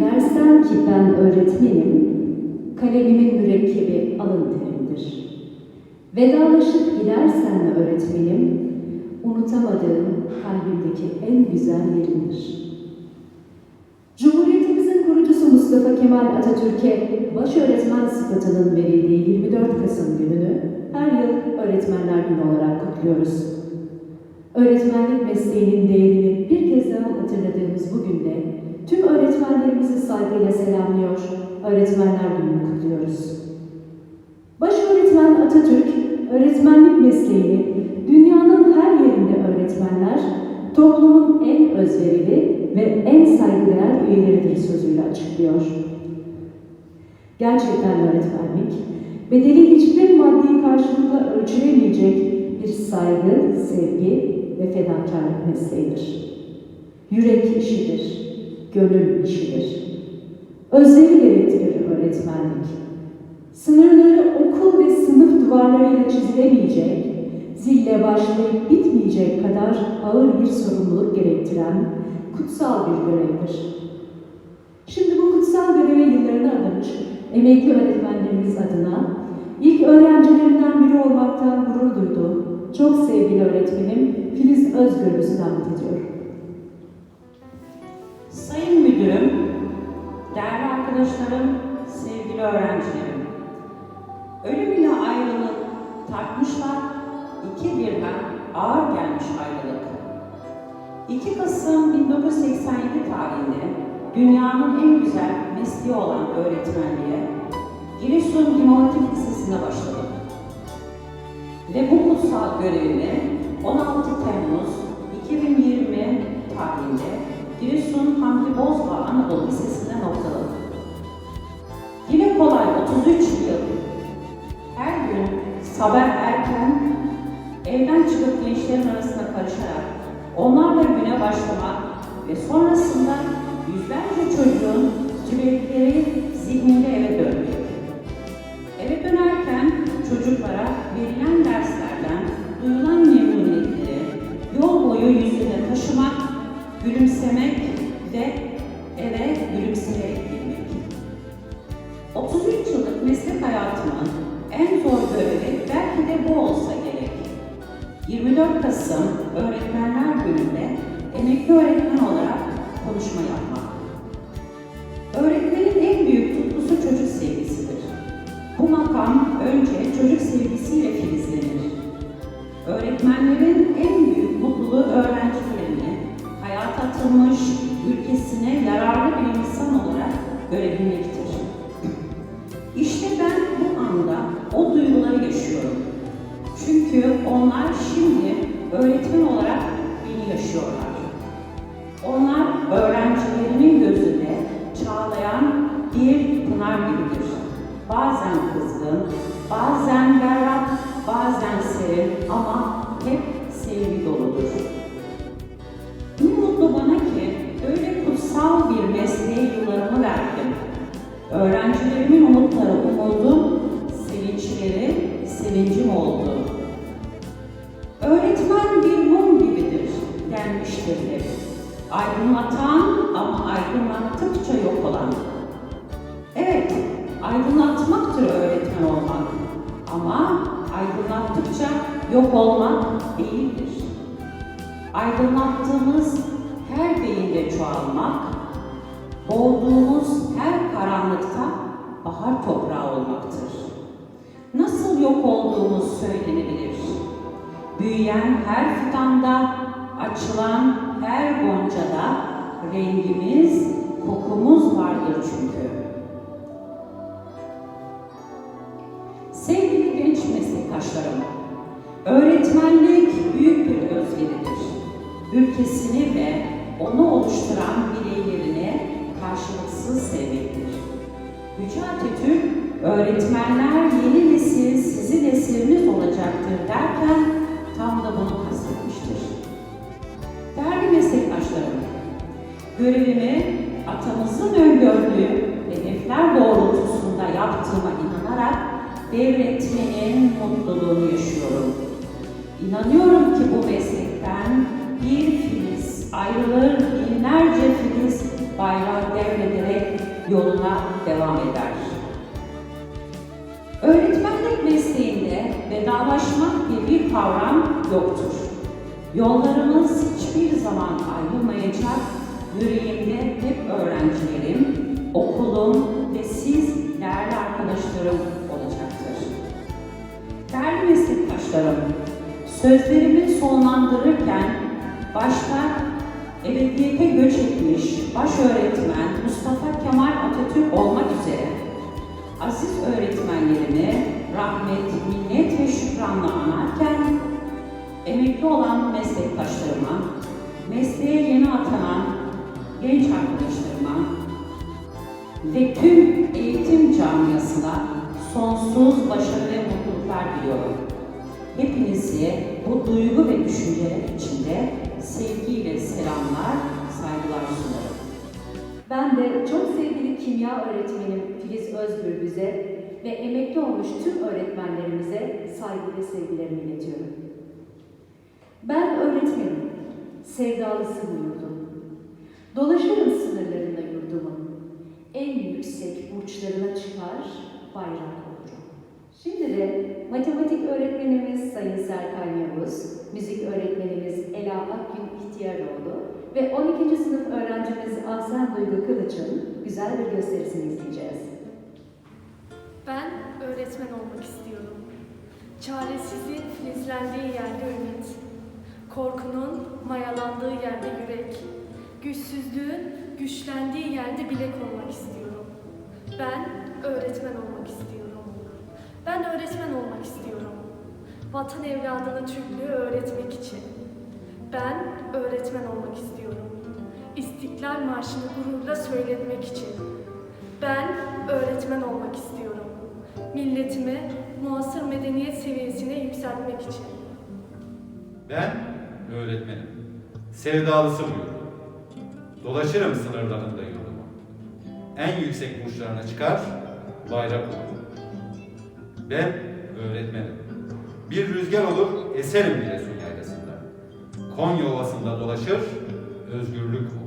Dersen ki ben öğretmenim, kalemimin mürekkebi alın terimdir. Vedalaşıp gidersen öğretmenim, unutamadığım kalbimdeki en güzel yerindir. Cumhuriyetimizin kurucusu Mustafa Kemal Atatürk'e baş öğretmen sıfatının verildiği 24 Kasım gününü her yıl Öğretmenler Günü olarak kutluyoruz. Öğretmenlik mesleğinin değerini bir kez daha hatırladığımız bu günde tüm öğretmenlerimizi saygıyla selamlıyor, Öğretmenler Günü'nü kutluyoruz. Baş öğretmen Atatürk, öğretmenlik mesleğini dünyanın her yerinde öğretmenler, toplumun en özverili ve en saygıdeğer üyeleridir sözüyle açıklıyor. Gerçekten öğretmenlik, bedeli hiçbir maddi karşılıkla ölçülemeyecek bir saygı, sevgi ve fedakarlık mesleğidir. Yürek işidir, gönül işidir. Özleri gerektirir öğretmenlik. Sınırları okul ve sınıf duvarlarıyla çizilemeyecek, zille başlayıp bitmeyecek kadar ağır bir sorumluluk gerektiren kutsal bir görevdir. Şimdi bu kutsal göreve yıllarını adamış emekli öğretmenlerimiz adına ilk öğrencilerinden biri olmaktan gurur duyduğum çok sevgili öğretmenim Filiz Özgür'ümüzü davet ediyorum. Müdürüm, değerli arkadaşlarım, sevgili öğrencilerim. Ölüm ile ayrılık tartmışlar, iki birden ağır gelmiş ayrılık. 2 Kasım 1987 tarihinde dünyanın en güzel mesleği olan öğretmenliğe Giresun Hatip Lisesi'nde başladım. Ve bu kutsal görevimi 16 Temmuz 2020 tarihinde Giresun Hamdi Bozba Anadolu Lisesi'nde noktaladım. Yine kolay 33 yıl her gün sabah erken evden çıkıp gençlerin arasına karışarak onlarla güne başlamak ve sonrasında yüzlerce çocuğun sürekleri Öğretmenler Günü'nde emekli öğretmen olarak konuşma yapmak. Öğretmenin en büyük tutkusu çocuk sevgisidir. Bu makam önce çocuk sevgisiyle filizlenir. Öğretmenlerin en büyük mutluluğu öğrencilerini hayata atılmış, ülkesine yararlı bir insan olarak görebilmektir. İşte ben bu anda o duyguları yaşıyorum. Çünkü onlar şimdi öğretmen olarak beni yaşıyorlar. Onlar öğrencilerinin gözünde çağlayan bir pınar gibidir. Bazen kızgın, bazen berrak, bazen serin ama hep. Aydınlatan ama aydınlattıkça yok olan. Evet, aydınlatmaktır öğretmen olmak. Ama aydınlattıkça yok olmak değildir. Aydınlattığımız her beyinde çoğalmak, boğduğumuz her karanlıkta bahar toprağı olmaktır. Nasıl yok olduğumuz söylenebilir. Büyüyen her fidanda, açılan her goncada rengimiz, kokumuz vardır çünkü. Sevgili genç meslektaşlarım, öğretmenlik büyük bir özveridir. Ülkesini ve onu oluşturan bireylerini karşılıksız sevmektir. Yüce Atatürk, öğretmenler yeni nesil sizin nesliniz olacaktır görevimi atamızın öngördüğü hedefler doğrultusunda yaptığıma inanarak devretmenin mutluluğunu yaşıyorum. İnanıyorum ki bu meslekten bir filiz ayrılır, binlerce filiz bayrağı devrederek yoluna devam eder. Öğretmenlik mesleğinde vedalaşmak diye bir kavram yoktur. Yollarımız hiçbir zaman ayrılmayacak, yüreğimde hep öğrencilerim, okulum ve siz değerli arkadaşlarım olacaktır. Değerli meslektaşlarım, sözlerimi sonlandırırken başta ebediyete göç etmiş baş öğretmen Mustafa Kemal Atatürk olmak üzere aziz öğretmenlerimi rahmet, minnet ve şükranla anarken emekli olan meslektaşlarıma, mesleğe yeni atanan genç arkadaşlarıma ve tüm eğitim camiasına sonsuz başarı ve mutluluklar diliyorum. Hepinizi bu duygu ve düşünceler içinde sevgiyle selamlar, saygılar sunarım. Ben de çok sevgili kimya öğretmenim Filiz Özgürbüz'e ve emekli olmuş tüm öğretmenlerimize saygı ve sevgilerimi iletiyorum. Ben öğretmenim, sevdalısı bu yurdum. Dolaşırım sınırlarında yurdumun. En yüksek burçlarına çıkar, bayrak olurum. Şimdi de matematik öğretmenimiz Sayın Serkan Yavuz, müzik öğretmenimiz Ela Akgün İhtiyaroğlu ve 12. sınıf öğrencimiz Ahsen Duygu Kılıç'ın güzel bir gösterisini izleyeceğiz. Ben öğretmen olmak istiyorum. Çaresizliğin filizlendiği yerde ümit. Korkunun mayalandığı yerde yürek. Güçsüzlüğün güçlendiği yerde bilek olmak istiyorum. Ben öğretmen olmak istiyorum. Ben öğretmen olmak istiyorum. Vatan evladına Türklüğü öğretmek için. Ben öğretmen olmak istiyorum. İstiklal Marşı'nı gururla söyletmek için. Ben öğretmen olmak istiyorum. Milletimi muasır medeniyet seviyesine yükseltmek için. Ben öğretmenim. Sevdalısı bu yurdum. Dolaşırım sınırlarında yurdumu. En yüksek burçlarına çıkar, bayrak olurum. Ben öğretmenim. Bir rüzgar olur, eserim Giresun yaylasında. Konya Ovası'nda dolaşır, özgürlük olur.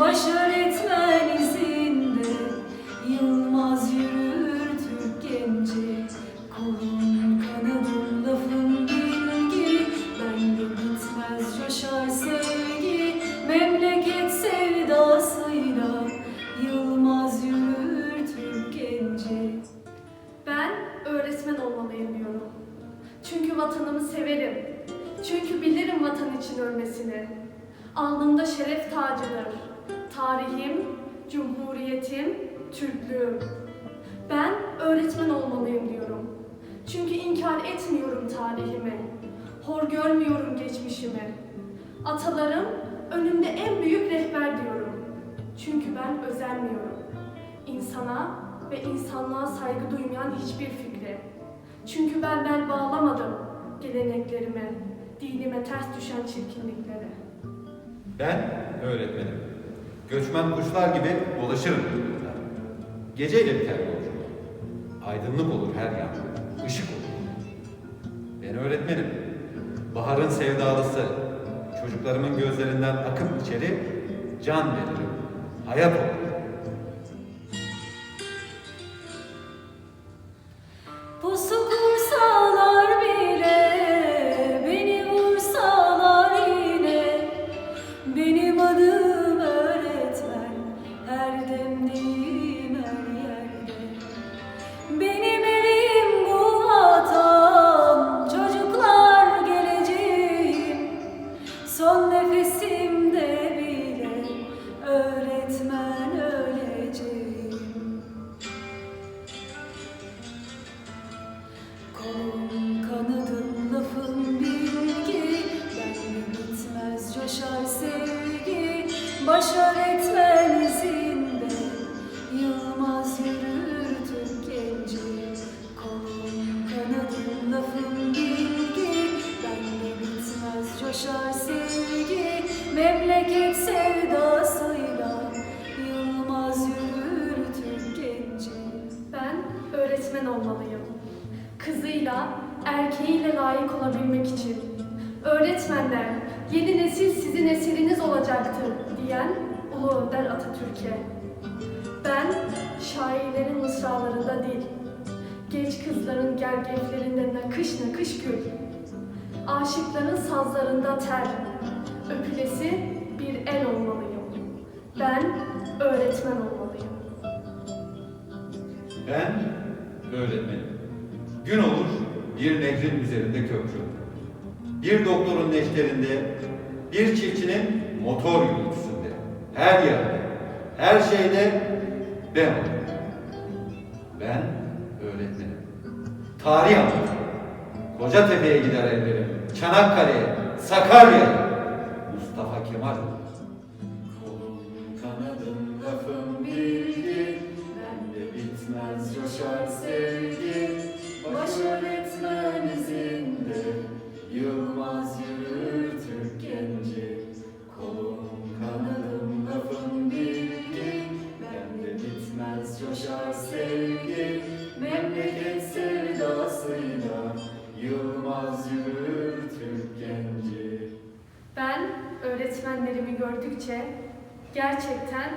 Baş öğretmen izinde Yılmaz yürür Türk genci Kolum kanadım lafım bilgi Bende bitmez coşar sevgi Memleket sevdasıyla Yılmaz yürür Türk genci ben öğretmen olmalıyım diyorum. Çünkü vatanımı severim. Çünkü bilirim vatan için ölmesini. Alnımda şeref tacıdır. Tarihim, cumhuriyetim, Türklüğüm. Ben öğretmen olmalıyım diyorum. Çünkü inkar etmiyorum tarihimi. Hor görmüyorum geçmişimi. Atalarım önümde en büyük rehber diyorum. Çünkü ben özenmiyorum. İnsana ve insanlığa saygı duymayan hiçbir fikre. Çünkü ben bel bağlamadım geleneklerime, dinime ters düşen çirkinliklere. Ben öğretmenim. Göçmen kuşlar gibi dolaşırım yurtta. Geceyle biter yolculuk. Aydınlık olur her yan, ışık olur. Ben öğretmenim. Baharın sevdalısı. Çocuklarımın gözlerinden akıp içeri can veririm. Hayat olur. baş öğretmen izinde. Yılmaz yürürdüm genci Kolum kanadım lafım bilgi. Bende bitmez coşar sevgi. Memleket sevdasıyla Yılmaz yürürdüm genci Ben öğretmen olmalıyım. Kızıyla, erkeğiyle layık olabilmek için. Öğretmenler, yeni nesil sizin eseriniz olacaktır diyen Ulu Önder Atatürk'e. Ben şairlerin mısralarında değil, genç kızların gergeflerinde nakış nakış gül, aşıkların sazlarında ter, öpülesi bir el olmalıyım. Ben öğretmen olmalıyım. Ben öğretmenim. Gün olur bir nehrin üzerinde köprü. Bir doktorun neşterinde, bir çiftçinin motor yürütüsünde. Her yerde, her şeyde ben. Ben öğretmenim. Tarih anlatırım. Kocatepe'ye gider ellerim. Çanakkale'ye, Sakarya'ya. Mustafa Kemal gördükçe gerçekten